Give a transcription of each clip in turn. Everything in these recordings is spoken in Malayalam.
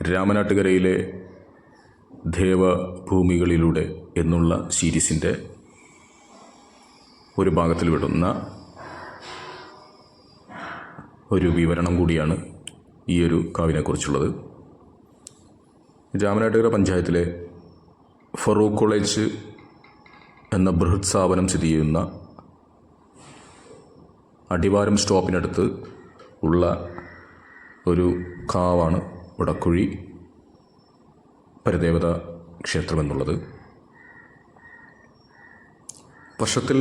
രാമനാട്ടുകരയിലെ ദേവഭൂമികളിലൂടെ എന്നുള്ള സീരീസിന്റെ ഒരു ഭാഗത്തിൽ വിടുന്ന ഒരു വിവരണം കൂടിയാണ് ഈ ഒരു കാവിനെക്കുറിച്ചുള്ളത് രാമനാട്ടുകര പഞ്ചായത്തിലെ ഫറൂഖ് കോളേജ് എന്ന ബൃഹത് സ്ഥാപനം സ്ഥിതി ചെയ്യുന്ന അടിവാരം സ്റ്റോപ്പിനടുത്ത് ഉള്ള ഒരു കാവാണ് വടക്കുഴി പരദേവത ക്ഷേത്രമെന്നുള്ളത്. വർഷത്തിൽ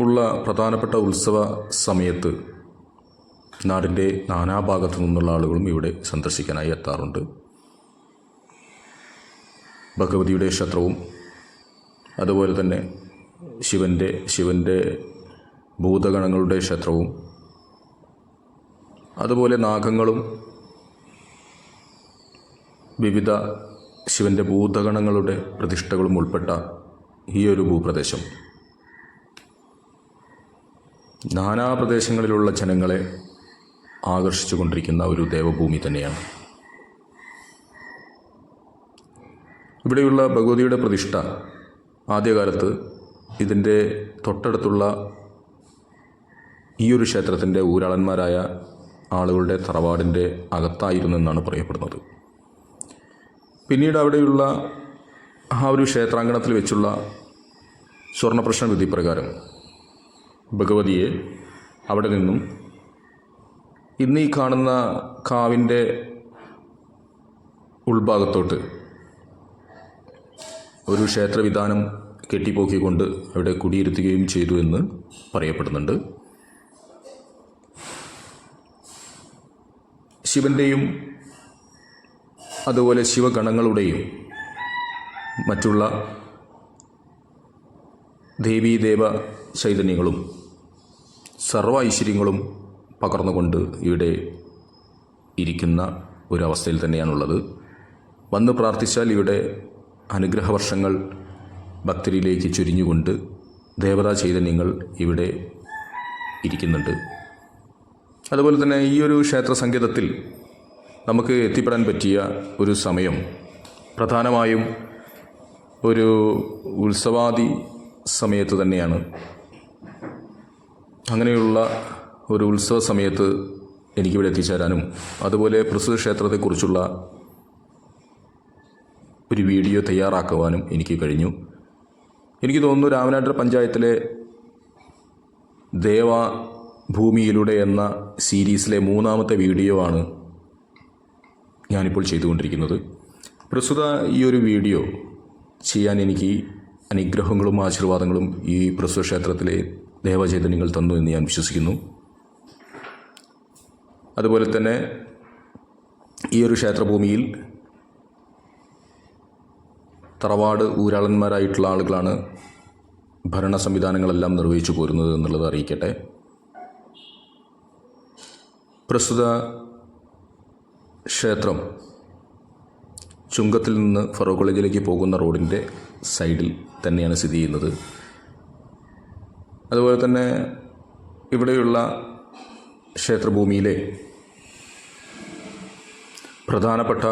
ഉള്ള പ്രധാനപ്പെട്ട ഉത്സവ സമയത്ത് നാടിന്റെ നാനാഭാഗത്തു നിന്നുള്ള ആളുകളും ഇവിടെ സന്ദർശിക്കാനായി എത്താറുണ്ട്. ഭഗവതിയുടെ ക്ഷേത്രവും അതുപോലെ തന്നെ ശിവന്റെ ശിവന്റെ ഭൂതഗണങ്ങളുടെ ക്ഷേത്രവും അതുപോലെ നാഗങ്ങളും വിവിധ ശിവന്റെ ഭൂതഗണങ്ങളുടെ പ്രതിഷ്ഠകളും ഉൾപ്പെട്ട ഈ ഒരു ഭൂപ്രദേശം. നാനാ പ്രദേശങ്ങളിലുള്ള ജനങ്ങളെ ആകർഷിച്ചു കൊണ്ടിരിക്കുന്ന ഒരു ദേവഭൂമി തന്നെയാണ്. ഇവിടെയുള്ള ഭഗവതിയുടെ പ്രതിഷ്ഠ ആദ്യകാലത്ത് ഇതിന്റെ തൊട്ടടുത്തുള്ള ഈ ഒരു ക്ഷേത്രത്തിന്റെ ഊരാളന്മാരായ ആളുകളുടെ തറവാടിന്റെ അകത്തായിരുന്നു എന്നാണ് പറയപ്പെടുന്നത്. പിന്നീട് അവിടെയുള്ള ആ ഒരു ക്ഷേത്രാങ്കണത്തിൽ വെച്ചുള്ള സ്വർണപ്രശ്ന വിധി പ്രകാരം ഭഗവതിയെ അവിടെ നിന്നും ഇന്ന് ഈ കാണുന്ന കാവിന്റെ ഉൾഭാഗത്തോട്ട് ഒരു ക്ഷേത്രവിധാനം കെട്ടിപ്പോക്കിക്കൊണ്ട് അവിടെ കുടിയിരുത്തുകയും ചെയ്തു എന്ന് പറയപ്പെടുന്നുണ്ട്. ശിവന്റെയും അതുപോലെ ശിവഗണങ്ങളുടെയും മറ്റുള്ള ദേവീദേവ ചൈതന്യങ്ങളും സർവ ഐശ്വര്യങ്ങളും പകർന്നുകൊണ്ട് ഇവിടെ ഇരിക്കുന്ന ഒരവസ്ഥയിൽ തന്നെയാണുള്ളത്. വന്ന് പ്രാർത്ഥിച്ചാൽ ഇവിടെ അനുഗ്രഹവർഷങ്ങൾ ഭക്തരിലേക്ക് ചുരിഞ്ഞുകൊണ്ട് ദേവതാ ചൈതന്യങ്ങൾ ഇവിടെ ഇരിക്കുന്നുണ്ട്. അതുപോലെ തന്നെ ഈ ഒരു ക്ഷേത്ര സങ്കേതത്തിൽ നമുക്ക് എത്തിപ്പെടാൻ പറ്റിയ ഒരു സമയം. പ്രധാനമായും ഒരു ഉത്സവാദി സമയത്ത് തന്നെയാണ്. അങ്ങനെയുള്ള ഒരു ഉത്സവ സമയത്ത് എനിക്കിവിടെ എത്തിച്ചേരാനും അതുപോലെ പ്രസ്തുത ക്ഷേത്രത്തെക്കുറിച്ചുള്ള ഒരു വീഡിയോ തയ്യാറാക്കുവാനും എനിക്ക് കഴിഞ്ഞു. എനിക്ക് തോന്നുന്നു രാമനാട്ടർ പഞ്ചായത്തിലെ ദേവ ഭൂമിയിലൂടെ എന്ന സീരീസിലെ മൂന്നാമത്തെ വീഡിയോ ആണ് ഞാനിപ്പോൾ ചെയ്തുകൊണ്ടിരിക്കുന്നത്. പ്രസ്തുത ഈ ഒരു വീഡിയോ ചെയ്യാൻ എനിക്ക് അനുഗ്രഹങ്ങളും ആശീർവാദങ്ങളും ഈ പ്രസ്തുത ക്ഷേത്രത്തിലെ ദേവചൈതന്യങ്ങൾ തന്നു എന്ന് ഞാൻ വിശ്വസിക്കുന്നു. അതുപോലെ തന്നെ ഈ ഒരു ക്ഷേത്രഭൂമിയിൽ തറവാട് ഊരാളന്മാരായിട്ടുള്ള ആളുകളാണ് ഭരണ സംവിധാനങ്ങളെല്ലാം നിർവഹിച്ചു പോരുന്നത് എന്നുള്ളത് അറിയിക്കട്ടെ. പ്രസ്തുത ക്ഷേത്രം. ചുങ്കത്തിൽ നിന്ന് ഫറൂഖ് കോളേജിലേക്ക് പോകുന്ന റോഡിന്റെ സൈഡിൽ തന്നെയാണ് സ്ഥിതി ചെയ്യുന്നത്. അതുപോലെ തന്നെ ഇവിടെയുള്ള ക്ഷേത്രഭൂമിയിലെ പ്രധാനപ്പെട്ട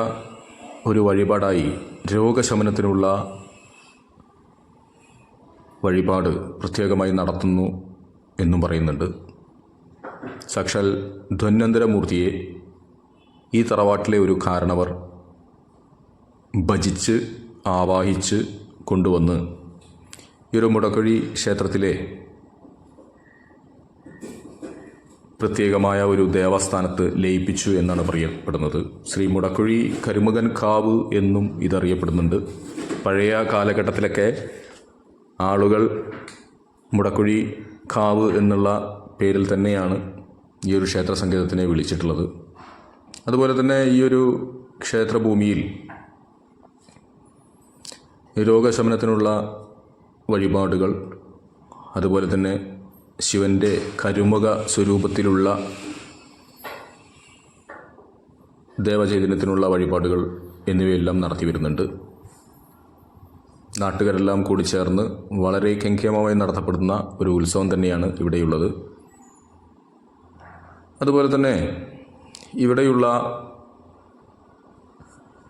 ഒരു വഴിപാടായി രോഗശമനത്തിനുള്ള വഴിപാട് പ്രത്യേകമായി നടത്തുന്നു എന്നും പറയുന്നുണ്ട്. സാക്ഷാൽ ധ്വന്വന്തരമൂർത്തിയെ ഈ തറവാട്ടിലെ ഒരു കാരണവർ ഭജിച്ച് ആവാഹിച്ച് കൊണ്ടുവന്ന് ഈ ഒരു മുടക്കുഴി ക്ഷേത്രത്തിലെ പ്രത്യേകമായ ഒരു ദേവസ്ഥാനത്ത് ലയിപ്പിച്ചു എന്നാണ് പറയപ്പെടുന്നത്. ശ്രീ മുടക്കുഴി കരുമുകൻ കാവ് എന്നും ഇതറിയപ്പെടുന്നുണ്ട്. പഴയ കാലഘട്ടത്തിലൊക്കെ ആളുകൾ മുടക്കുഴി കാവ് എന്നുള്ള പേരിൽ തന്നെയാണ് ഈ ഒരു ക്ഷേത്ര സങ്കേതത്തിനെ വിളിച്ചിട്ടുള്ളത്. അതുപോലെ തന്നെ ഈ ഒരു ക്ഷേത്രഭൂമിയിൽ രോഗശമനത്തിനുള്ള വഴിപാടുകൾ അതുപോലെ തന്നെ ശിവന്റെ കരുമുഖ സ്വരൂപത്തിലുള്ള ദേവചൈതന്യത്തിനുള്ള വഴിപാടുകൾ എന്നിവയെല്ലാം നടത്തി വരുന്നുണ്ട്. നാട്ടുകാരെല്ലാം കൂടി ചേർന്ന് വളരെ കെങ്കേമമായി നടത്തപ്പെടുന്ന ഒരു ഉത്സവം തന്നെയാണ് ഇവിടെയുള്ളത്. അതുപോലെ തന്നെ ഇവിടെയുള്ള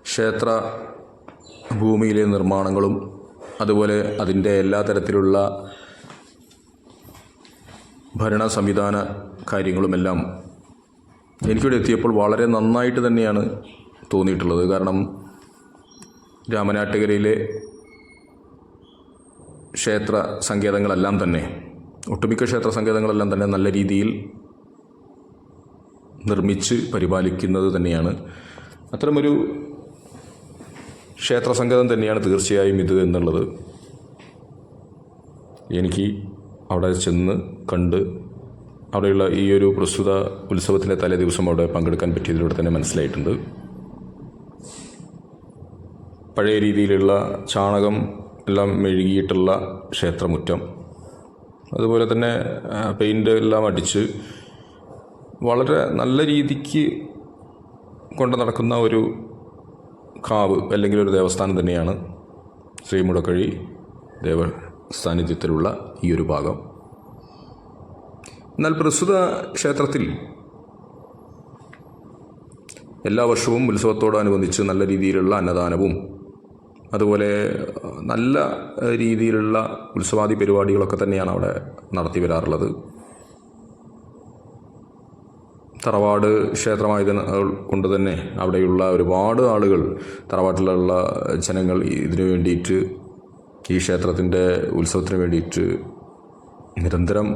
ക്ഷേത്ര ഭൂമിയിലെ നിർമ്മാണങ്ങളും അതുപോലെ അതിന്റെ എല്ലാ തരത്തിലുള്ള ഭരണ സംവിധാന കാര്യങ്ങളുമെല്ലാം എനിക്കിവിടെ എത്തിയപ്പോൾ വളരെ നന്നായിട്ട് തന്നെയാണ് തോന്നിയിട്ടുള്ളത്. കാരണം രാമനാട്ടുകരയിലെ ക്ഷേത്ര സങ്കേതങ്ങളെല്ലാം തന്നെ ഒട്ടുമിക്ക ക്ഷേത്ര സങ്കേതങ്ങളെല്ലാം തന്നെ നല്ല രീതിയിൽ നിർമ്മിച്ച് പരിപാലിക്കുന്നത് തന്നെയാണ്. അത്തരമൊരു ക്ഷേത്ര സങ്കേതം തന്നെയാണ് തീർച്ചയായും ഇത് എന്നുള്ളത്. എനിക്ക് അവിടെ ചെന്ന് കണ്ട് അവിടെയുള്ള ഈ ഒരു പ്രസ്തുത ഉത്സവത്തിന്റെ തലേ ദിവസം അവിടെ പങ്കെടുക്കാൻ പറ്റിയതിലൂടെ തന്നെ മനസ്സിലായിട്ടുണ്ട്. പഴയ രീതിയിലുള്ള ചാണകം എല്ലാം മെഴുകിയിട്ടുള്ള ക്ഷേത്രമുറ്റം. അതുപോലെ തന്നെ പെയിന്റ് എല്ലാം അടിച്ച് വളരെ നല്ല രീതിക്ക് കൊണ്ട് നടക്കുന്ന ഒരു കാവ് അല്ലെങ്കിൽ ഒരു ദേവസ്ഥാനം തന്നെയാണ് ശ്രീമുടക്കഴി ദേവസാന്നിധ്യത്തിലുള്ള ഈ ഒരു ഭാഗം. എന്നാൽ പ്രസ്തുത ക്ഷേത്രത്തിൽ എല്ലാ വർഷവും ഉത്സവത്തോടനുബന്ധിച്ച് നല്ല രീതിയിലുള്ള അന്നദാനവും അതുപോലെ നല്ല രീതിയിലുള്ള ഉത്സവാദി പരിപാടികളൊക്കെ തന്നെയാണ് അവിടെ നടത്തി വരാറുള്ളത്. തറവാട് ക്ഷേത്രമായത് കൊണ്ട് തന്നെ അവിടെയുള്ള ഒരുപാട് ആളുകൾ തറവാട്ടിലുള്ള ജനങ്ങൾ ഇതിനു വേണ്ടിയിട്ട് ഈ ക്ഷേത്രത്തിന്റെ ഉത്സവത്തിന് വേണ്ടിയിട്ട് നിരന്തരം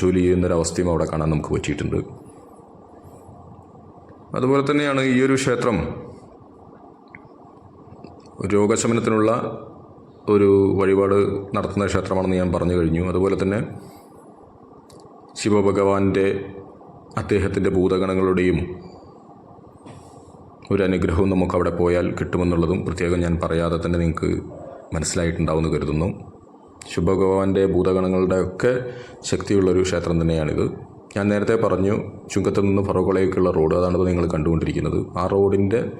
ജോലി ചെയ്യുന്നൊരവസ്ഥയും അവിടെ കാണാൻ നമുക്ക് പറ്റിയിട്ടുണ്ട്. അതുപോലെ തന്നെയാണ് ഈ ഒരു ക്ഷേത്രം രോഗശമനത്തിനുള്ള ഒരു വഴിപാട് നടത്തുന്ന ക്ഷേത്രമാണെന്ന് ഞാൻ പറഞ്ഞു കഴിഞ്ഞു. അതുപോലെ തന്നെ ശിവഭഗവാന്റെ അദ്ദേഹത്തിന്റെ ഭൂതഗണങ്ങളുടെയും ഒരു അനുഗ്രഹവും നമുക്ക് അവിടെ പോയാൽ കിട്ടുമെന്നുള്ളതും പ്രത്യേകം ഞാൻ പറയാതെ തന്നെ നിങ്ങൾക്ക് മനസ്സിലായിട്ടുണ്ടാവുമെന്ന് കരുതുന്നു. ശുഭഭഗവാന്റെ ഭൂതഗണങ്ങളുടെ ഒക്കെ ശക്തിയുള്ളൊരു ക്ഷേത്രം തന്നെയാണിത്. ഞാൻ നേരത്തെ പറഞ്ഞു ചുങ്കത്ത് നിന്ന് ഫറോക്കോളേക്കുള്ള റോഡ് അതാണിപ്പോൾ നിങ്ങൾ കണ്ടുകൊണ്ടിരിക്കുന്നത്. ആ റോഡിന്റെ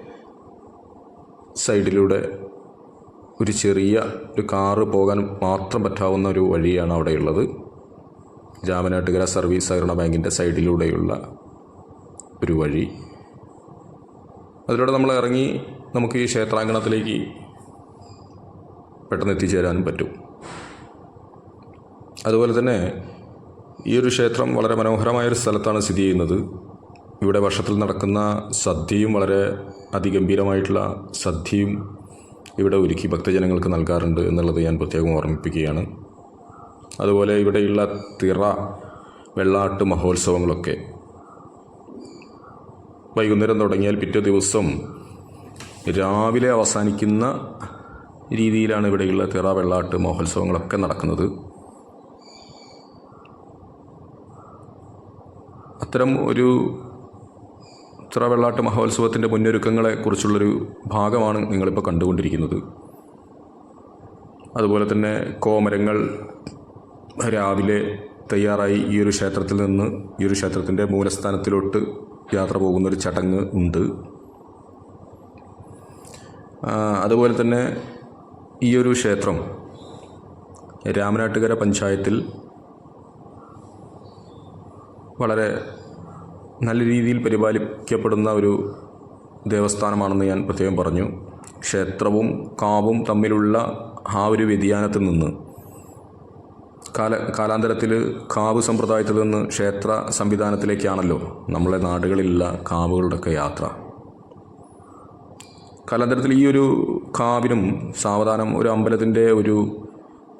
സൈഡിലൂടെ ഒരു ചെറിയ ഒരു കാറ് പോകാൻ മാത്രം പറ്റാവുന്ന ഒരു വഴിയാണ് അവിടെയുള്ളത്. രാമനാട്ടുകര സർവീസ് സഹകരണ ബാങ്കിന്റെ സൈഡിലൂടെയുള്ള ഒരു വഴി. അതിലൂടെ നമ്മൾ ഇറങ്ങി നമുക്ക് ഈ ക്ഷേത്രാങ്കണത്തിലേക്ക് പെട്ടെന്ന് എത്തിച്ചേരാനും പറ്റും. അതുപോലെ തന്നെ ഈ ഒരു ക്ഷേത്രം വളരെ മനോഹരമായൊരു സ്ഥലത്താണ് സ്ഥിതി ചെയ്യുന്നത്. ഇവിടെ വർഷത്തിൽ നടക്കുന്ന സദ്യയും വളരെ അതിഗംഭീരമായിട്ടുള്ള സദ്യയും ഇവിടെ ഒരുക്കി ഭക്തജനങ്ങൾക്ക് നൽകാറുണ്ട് എന്നുള്ളത് ഞാൻ പ്രത്യേകം ഓർമ്മിപ്പിക്കുകയാണ്. അതുപോലെ ഇവിടെയുള്ള തിറ വെള്ളാട്ട് മഹോത്സവങ്ങളൊക്കെ. വൈകുന്നേരം തുടങ്ങിയാൽ പിറ്റേ ദിവസം രാവിലെ അവസാനിക്കുന്ന രീതിയിലാണ് ഇവിടെയുള്ള തിറ വെള്ളാട്ട് മഹോത്സവങ്ങളൊക്കെ നടക്കുന്നത്. അത്തരം ഒരു തിറ വെള്ളാട്ട് മഹോത്സവത്തിന്റെ മുന്നൊരുക്കങ്ങളെ കുറിച്ചുള്ളൊരു ഭാഗമാണ് നിങ്ങളിപ്പോൾ കണ്ടുകൊണ്ടിരിക്കുന്നത്. അതുപോലെ തന്നെ കോമരങ്ങൾ രാവിലെ തയ്യാറായി ഈ ഒരു ക്ഷേത്രത്തിൽ നിന്ന് ഈ ഒരു ക്ഷേത്രത്തിന്റെ മൂലസ്ഥാനത്തിലോട്ട് യാത്ര പോകുന്നൊരു ചടങ്ങ് ഉണ്ട്. അതുപോലെ തന്നെ ഈ ഒരു ക്ഷേത്രം രാമനാട്ടുകര പഞ്ചായത്തിൽ വളരെ നല്ല രീതിയിൽ പരിപാലിക്കപ്പെടുന്ന ഒരു ദേവസ്ഥാനമാണെന്ന് ഞാൻ പ്രത്യേകം പറഞ്ഞു. ക്ഷേത്രവും കാവും തമ്മിലുള്ള ആ ഒരു വ്യതിയാനത്തിൽ നിന്ന് കാല കാലാന്തരത്തിൽ കാവ് സമ്പ്രദായത്തിൽ നിന്ന് ക്ഷേത്ര സംവിധാനത്തിലേക്കാണല്ലോ നമ്മളെ നാടുകളിലുള്ള കാവുകളുടെയൊക്കെ യാത്ര. കാലാന്തരത്തിൽ ഈ ഒരു കാവിനും സാവധാനം ഒരു അമ്പലത്തിന്റെ ഒരു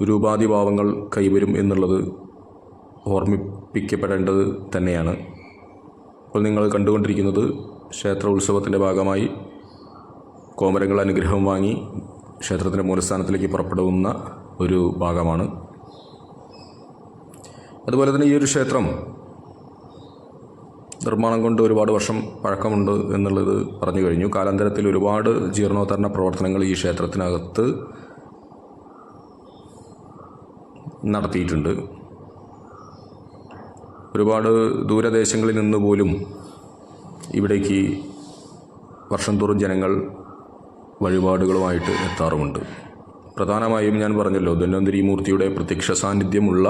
രൂപാധി ഭാവങ്ങൾ കൈവരും എന്നുള്ളത് ഓർമ്മിപ്പിക്കപ്പെടേണ്ടത് തന്നെയാണ്. ഇപ്പോൾ നിങ്ങൾ കണ്ടുകൊണ്ടിരിക്കുന്നത് ക്ഷേത്ര ഉത്സവത്തിന്റെ ഭാഗമായി കോമരങ്ങൾ അനുഗ്രഹം വാങ്ങി ക്ഷേത്രത്തിന്റെ മൂലസ്ഥാനത്തിലേക്ക് പുറപ്പെടുന്ന ഒരു ഭാഗമാണ്. അതുപോലെ തന്നെ ഈ ഒരു ക്ഷേത്രം നിർമ്മാണം കൊണ്ട് ഒരുപാട് വർഷം പഴക്കമുണ്ട് എന്നുള്ളത് പറഞ്ഞു കഴിഞ്ഞു. കാലാന്തരത്തിൽ ഒരുപാട് ജീർണോദ്ധരണ പ്രവർത്തനങ്ങൾ ഈ ക്ഷേത്രത്തിനകത്ത് നടത്തിയിട്ടുണ്ട്. ഒരുപാട് ദൂരദേശങ്ങളിൽ നിന്ന് പോലും ഇവിടേക്ക് വർഷം തോറും ജനങ്ങൾ വഴിപാടുകളുമായിട്ട് എത്താറുമുണ്ട്. പ്രധാനമായും ഞാൻ പറഞ്ഞല്ലോ ധന്വന്തരി മൂർത്തിയുടെ പ്രത്യക്ഷ സാന്നിധ്യമുള്ള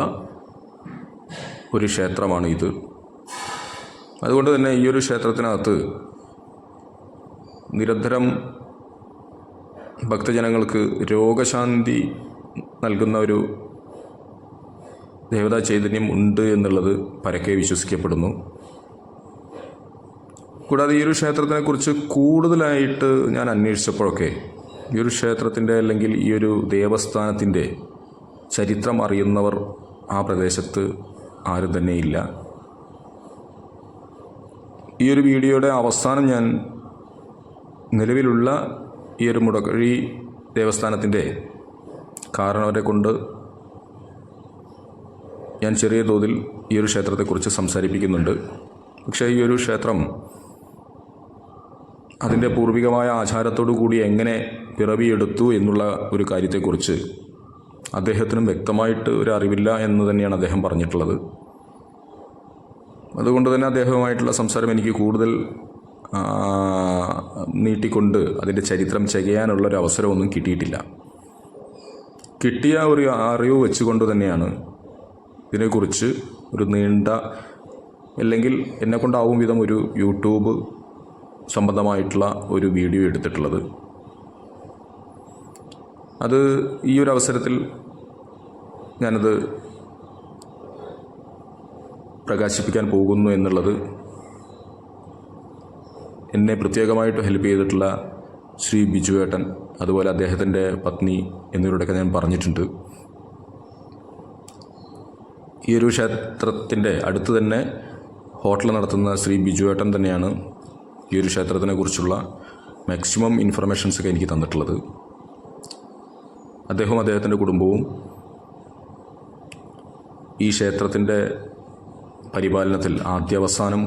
ഒരു ക്ഷേത്രമാണ് ഇത്. അതുകൊണ്ട് തന്നെ ഈ ഒരു ക്ഷേത്രത്തിനകത്ത് നിരന്തരം ഭക്തജനങ്ങൾക്ക് രോഗശാന്തി നൽകുന്ന ഒരു ദേവതാ ചൈതന്യം ഉണ്ട് എന്നുള്ളത് പരക്കെ വിശ്വസിക്കപ്പെടുന്നു. കൂടാതെ ഈ ഒരു ക്ഷേത്രത്തിനെക്കുറിച്ച് കൂടുതലായിട്ട് ഞാൻ അന്വേഷിച്ചപ്പോഴൊക്കെ ഈ ഒരു ക്ഷേത്രത്തിന്റെ അല്ലെങ്കിൽ ഈ ഒരു ദേവസ്ഥാനത്തിന്റെ ചരിത്രം അറിയുന്നവർ ആ പ്രദേശത്ത് ആരും തന്നെയില്ല ഈ ഒരു വീഡിയോയുടെ അവസാനം ഞാൻ നിലവിലുള്ള ഈ ഒരു മുടക്കഴി ദേവസ്ഥാനത്തിന്റെ കാരണവരെ കൊണ്ട് ഞാൻ ചെറിയ തോതിൽ ഈ ഒരു ക്ഷേത്രത്തെക്കുറിച്ച് സംസാരിപ്പിക്കുന്നുണ്ട്. പക്ഷേ ഈ ഒരു ക്ഷേത്രം അതിന്റെ പൂർവികമായ ആചാരത്തോടു കൂടി എങ്ങനെ പിറവിയെടുത്തു എന്നുള്ള ഒരു കാര്യത്തെക്കുറിച്ച് അദ്ദേഹത്തിനും വ്യക്തമായിട്ട് ഒരു അറിവില്ല എന്ന് തന്നെയാണ് അദ്ദേഹം പറഞ്ഞിട്ടുള്ളത്. അതുകൊണ്ട് തന്നെ അദ്ദേഹവുമായിട്ടുള്ള സംസാരം എനിക്ക് കൂടുതൽ നീട്ടിക്കൊണ്ട് അതിന്റെ ചരിത്രം ചെയ്യാനുള്ള ഒരു അവസരമൊന്നും കിട്ടിയിട്ടില്ല. കിട്ടിയ ഒരു അറിവ് വെച്ചുകൊണ്ട് തന്നെയാണ് ഇതിനെക്കുറിച്ച് ഒരു നീണ്ട അല്ലെങ്കിൽ എന്നെക്കൊണ്ടാവും വിധം ഒരു യൂട്യൂബ് സംബന്ധമായിട്ടുള്ള ഒരു വീഡിയോ എടുത്തിട്ടുള്ളത്. അത് ഈ ഒരു അവസരത്തിൽ ഞാനത് പ്രകാശിപ്പിക്കാൻ പോകുന്നു എന്നുള്ളത് എന്നെ പ്രത്യേകമായിട്ട് ഹെൽപ്പ് ചെയ്തിട്ടുള്ള ശ്രീ ബിജുവേട്ടൻ അതുപോലെ അദ്ദേഹത്തിന്റെ പത്നി എന്നിവരോടൊക്കെ ഞാൻ പറഞ്ഞിട്ടുണ്ട്. ഈ ഒരു ക്ഷേത്രത്തിന്റെ അടുത്ത് തന്നെ ഹോട്ടൽ നടത്തുന്ന ശ്രീ ബിജുവേട്ടൻ തന്നെയാണ് ഈ ഒരു ക്ഷേത്രത്തിനെ കുറിച്ചുള്ള മാക്സിമം ഇൻഫർമേഷൻസ് ഒക്കെ എനിക്ക് തന്നിട്ടുള്ളത്. അദ്ദേഹവും അദ്ദേഹത്തിന്റെ കുടുംബവും ഈ ക്ഷേത്രത്തിന്റെ പരിപാലനത്തിൽ ആദ്യാവസാനം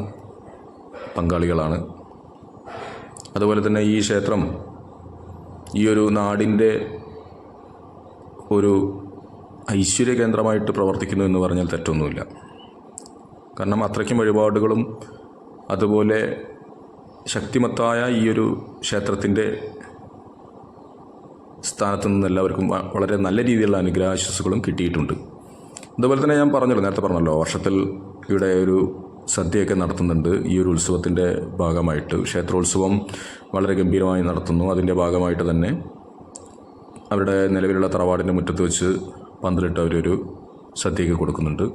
പങ്കാളികളാണ്. അതുപോലെ തന്നെ ഈ ക്ഷേത്രം ഈ ഒരു നാടിന്റെ ഒരു ഐശ്വര്യ കേന്ദ്രമായിട്ട് പ്രവർത്തിക്കുന്നു എന്ന് പറഞ്ഞാൽ തെറ്റൊന്നുമില്ല. കാരണം അത്രയ്ക്കും വഴിപാടുകളും അതുപോലെ ശക്തിമത്തായ ഈ ഒരു ക്ഷേത്രത്തിന്റെ സ്ഥാനത്ത് നിന്ന് എല്ലാവർക്കും വളരെ നല്ല രീതിയിലുള്ള അനുഗ്രഹാശസ്സുകളും കിട്ടിയിട്ടുണ്ട്. അതുപോലെ തന്നെ ഞാൻ പറഞ്ഞല്ലോ നേരത്തെ പറഞ്ഞല്ലോ വർഷത്തിൽ ഇവിടെ ഒരു സദ്യയൊക്കെ നടത്തുന്നുണ്ട്. ഈ ഒരു ഉത്സവത്തിന്റെ ഭാഗമായിട്ട് ക്ഷേത്രോത്സവം വളരെ ഗംഭീരമായി നടത്തുന്നു. അതിന്റെ ഭാഗമായിട്ട് തന്നെ അവരുടെ നിലവിലുള്ള തറവാടിന്റെ മുറ്റത്ത് വെച്ച് പന്തലിട്ട് അവരൊരു സദ്യയൊക്കെ കൊടുക്കുന്നുണ്ട്.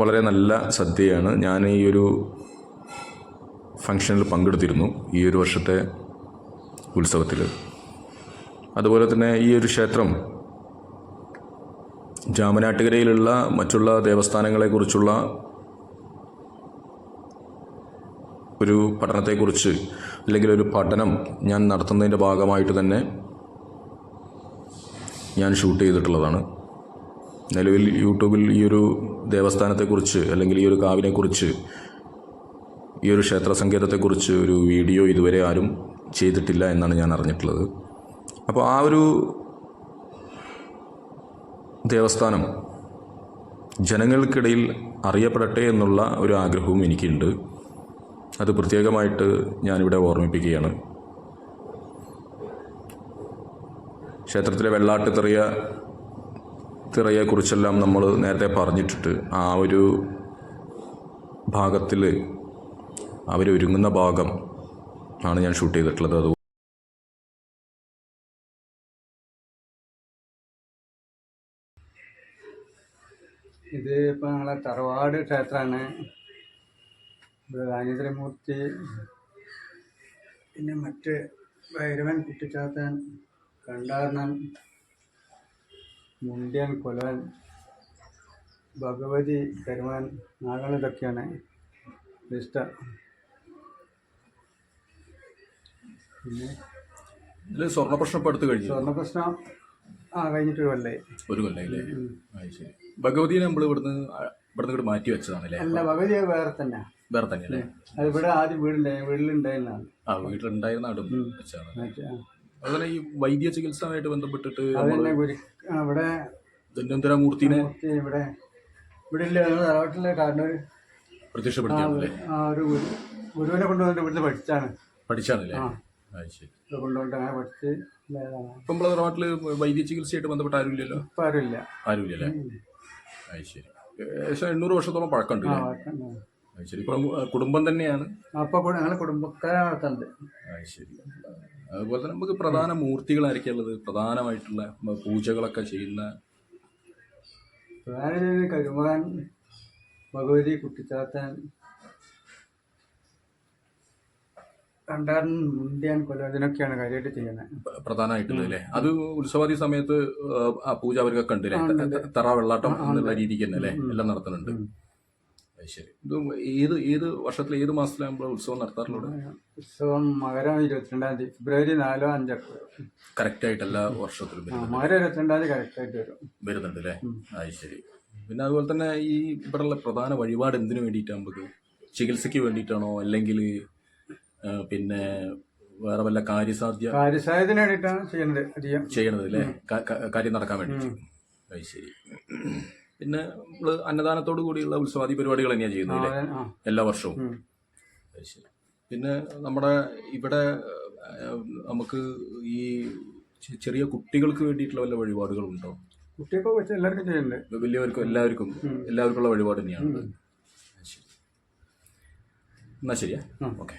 വളരെ നല്ല സദ്യയാണ്. ഞാൻ ഈ ഒരു ഫങ്ഷനിൽ പങ്കെടുത്തിരുന്നു ഈ ഒരു വർഷത്തെ ഉത്സവത്തിൽ അതുപോലെ തന്നെ ഈ ഒരു ക്ഷേത്രം ജാമനാട്ടുകരയിലുള്ള മറ്റുള്ള ദേവസ്ഥാനങ്ങളെക്കുറിച്ചുള്ള ഒരു പഠനത്തെക്കുറിച്ച് അല്ലെങ്കിൽ ഒരു പഠനം ഞാൻ നടത്തുന്നതിന്റെ ഭാഗമായിട്ട് തന്നെ ഞാൻ ഷൂട്ട് ചെയ്തിട്ടുള്ളതാണ്. നിലവിൽ യൂട്യൂബിൽ ഈ ഒരു ദേവസ്ഥാനത്തെക്കുറിച്ച് അല്ലെങ്കിൽ ഈ ഒരു കാവിനെക്കുറിച്ച് ഈ ഒരു ക്ഷേത്ര സങ്കേതത്തെക്കുറിച്ച് ഒരു വീഡിയോ ഇതുവരെ ആരും ചെയ്തിട്ടില്ല എന്നാണ് ഞാൻ അറിഞ്ഞിട്ടുള്ളത്. അപ്പോൾ ആ ഒരു ദേവസ്ഥാനം ജനങ്ങൾക്കിടയിൽ അറിയപ്പെടട്ടെ എന്നുള്ള ഒരു ആഗ്രഹവും എനിക്കുണ്ട്. അത് പ്രത്യേകമായിട്ട് ഞാനിവിടെ ഓർമ്മിപ്പിക്കുകയാണ്. ക്ഷേത്രത്തിലെ വെള്ളാട്ട് തിറയ തിറയെക്കുറിച്ചെല്ലാം നമ്മൾ നേരത്തെ പറഞ്ഞിട്ടിട്ട് ആ ഒരു ഭാഗത്തിൽ അവരൊരുങ്ങുന്ന ഭാഗം ആണ് ഞാൻ ഷൂട്ട് ചെയ്തിട്ടുള്ളത്. അത് ഇത് ഇപ്പം ഞങ്ങളെ തറവാട് ക്ഷേത്രമാണ് രാജേന്ദ്രമൂർത്തി പിന്നെ മറ്റ് ഭൈരവൻ കുട്ടിച്ചാത്തൻ കണ്ടാർണൻ മുണ്ടിയൻ കൊലവൻ ഭഗവതി കരുവൻ നാഗങ്ങൾ ഇതൊക്കെയാണ് ലിസ്റ്റ്. പിന്നെ ഇതിൽ സ്വർണ പ്രശ്നം ഇപ്പോൾ കഴിഞ്ഞു. സ്വർണപ്രശ്നം ആ കഴിഞ്ഞിട്ട് കൊല്ലേ ഒരു കൊല്ലയില്ലേ? അത് ശരി. ഭഗവതിയെ നമ്മൾ ഇവിടുന്ന് ഇവിടുന്ന് ഇങ്ങോട്ട് മാറ്റി വെച്ചതാണല്ലേ? അല്ല ഭഗവതി വേറെ തന്നെ വേറെ തന്നെയല്ലേ? അത് ഇവിടെ ആദ്യം വീടുണ്ടായി വീട്ടിലുണ്ടായിരുന്നതാണ്. ആ വീട്ടിലുണ്ടായിരുന്ന അവിടെ മറ്റേ ആ. അതുപോലെ ഈ വൈദ്യ ചികിത്സയുമായിട്ട് ബന്ധപ്പെട്ടിട്ട് അതന്നെ ഗുരു അവിടെ ധന്വന്തരമൂർത്തിനെ മൂർത്തി ഇവിടെ ഇവിടെ ഇല്ല ഞങ്ങൾ തറവാട്ടിലെ കാരണം പ്രത്യക്ഷപ്പെടുത്തിയാണല്ലേ ആ ഒരു ഗുരു ഗുരുവിനെ കൊണ്ടുവന്നിട്ട് ഇവിടുന്ന് പഠിച്ചാണ്. പഠിച്ചാണല്ലേ? പഠിച്ച് ഇപ്പം നമ്മളെ നാട്ടിൽ വൈദ്യ ചികിത്സയായിട്ട് ബന്ധപ്പെട്ട ആരുമില്ലല്ലോ? ഇപ്പം ആരുമില്ല. ആരുമില്ലല്ലേ? അത് ശരി. ഏകദേശം എണ്ണൂറ് വർഷത്തോളം പഴക്കമുണ്ട് ആ വഴക്കുണ്ട്. അത് ശരി. ഇപ്പം കുടുംബം തന്നെയാണ്? അപ്പൊ കൂടെ ഞങ്ങളെ കുടുംബക്കാരെ നടത്തുന്നുണ്ട് അത് ശരി. അതുപോലെ തന്നെ നമുക്ക് പ്രധാന മൂർത്തികൾ ആയിരിക്കുള്ളത് പ്രധാനമായിട്ടുള്ള മ- പൂജകളൊക്കെ ചെയ്യുന്ന പ്രധാന കരുമാൻ ഭഗവതി കുട്ടിച്ചാത്തൻ രണ്ടായിരം മുന്തിയാൻ കൊല്ലം ഇതിനൊക്കെയാണ് കാര്യമായിട്ട് ചെയ്യുന്നത്. പ്രധാനമായിട്ടുള്ളത് അല്ലേ? അത് ഉത്സവാദി സമയത്ത് പൂജ അവരൊക്കെ കണ്ടില്ലേ തറ വെള്ളാട്ടം എന്നുള്ള രീതിക്ക് തന്നെ അല്ലേ? എല്ലാം നടത്തുന്നുണ്ട്. ശരി. ഇത് ഏത് ഏത് വർഷത്തിൽ ഏത് മാസത്തിലാകുമ്പോൾ ഉത്സവം നടത്താറുള്ളത്? ഉത്സവം മകരം ഇരുപത്തിരണ്ടാം തീയതി ഫെബ്രുവരി നാലോ അഞ്ചോ കറക്റ്റ് ആയിട്ട് എല്ലാ വർഷത്തിലും മകരം ഇരുപത്തിരണ്ടാം തീയതി കറക്റ്റ് ആയിട്ട് വരും. വരുന്നുണ്ട് അല്ലേ? അത് ശരി. പിന്നെ അതുപോലെ തന്നെ ഈ ഇവിടെയുള്ള പ്രധാന വഴിപാട് എന്തിനു വേണ്ടിയിട്ടാണ് നമുക്ക്? ചികിത്സയ്ക്ക് വേണ്ടിയിട്ടാണോ? അല്ലെങ്കിൽ പിന്നെ വേറെ വല്ല കാര്യസാധ്യ വേണ്ടിയിട്ടാണ് ചെയ്യുന്നത് അധികം. ചെയ്യണത് അല്ലേ കാര്യം നടക്കാൻ വേണ്ടി. അത് ശരി. പിന്നെ നമ്മൾ അന്നദാനത്തോടു കൂടിയുള്ള ഉത്സവാദി പരിപാടികൾ തന്നെയാണ് ചെയ്യുന്നത് അല്ലേ? എല്ലാ വർഷവും. ഉം. അത് ശരി. പിന്നെ നമ്മുടെ ഇവിടെ നമുക്ക് ഈ ചെറിയ കുട്ടികൾക്ക് വേണ്ടിയിട്ടുള്ള വല്ല വഴിപാടുകളുണ്ടോ? കുട്ടികൾക്ക് വെച്ച് എല്ലാവർക്കും ചെയ്യുന്നുണ്ട്. വലിയവർക്കും എല്ലാവർക്കും എല്ലാവർക്കുള്ള വഴിപാട് തന്നെയാണ്. എന്നാ ശരിയാ. ഓക്കെ.